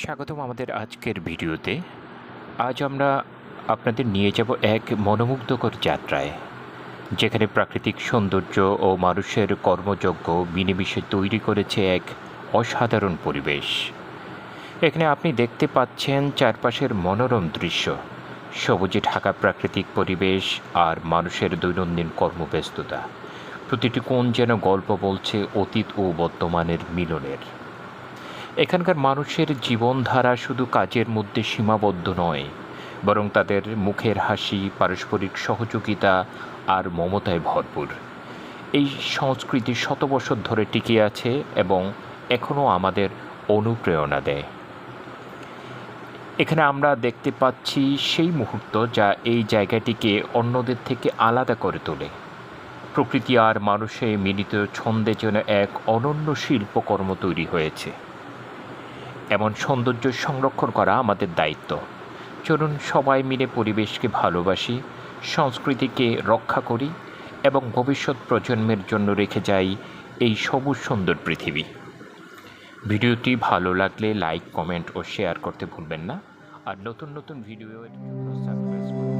স্বাগতম আমাদের আজকের ভিডিওতে। আজ আমরা আপনাদের নিয়ে যাব এক মনোমুগ্ধকর যাত্রায়, যেখানে প্রাকৃতিক সৌন্দর্য ও মানুষের কর্মযজ্ঞ মিলেমিশে তৈরি করেছে এক অসাধারণ পরিবেশ। এখানে আপনি দেখতে পাচ্ছেন চারপাশের মনোরম দৃশ্য, সবুজে ঢাকা প্রাকৃতিক পরিবেশ আর মানুষের দৈনন্দিন কর্মব্যস্ততা। প্রতিটি কোণ যেন গল্প বলছে অতীত ও বর্তমানের মিলনের। এখানকার মানুষের জীবনধারা শুধু কাজের মধ্যে সীমাবদ্ধ নয়, বরং তাদের মুখের হাসি, পারস্পরিক সহযোগিতা আর মমতায় ভরপুর। এই সংস্কৃতি শত বছর ধরে টিকে আছে এবং এখনও আমাদের অনুপ্রেরণা দেয়। এখানে আমরা দেখতে পাচ্ছি সেই মুহূর্ত যা এই জায়গাটিকে অন্যদের থেকে আলাদা করে তোলে। প্রকৃতি আর মানুষে মিলিত ছন্দে যেন এক অনন্য শিল্পকর্ম তৈরি হয়েছে। এমন সৌন্দর্য সংরক্ষণ করা আমাদের দায়িত্ব। চলুন সবাই মিলে পরিবেশকে ভালোবাসি, সংস্কৃতিকে রক্ষা করি এবং ভবিষ্যৎ প্রজন্মের জন্য রেখে যাই এই সবুজ সুন্দর পৃথিবী। ভিডিওটি ভালো লাগলে লাইক, কমেন্ট ও শেয়ার করতে ভুলবেন না। আর নতুন নতুন ভিডিও সাবস্ক্রাইব করুন।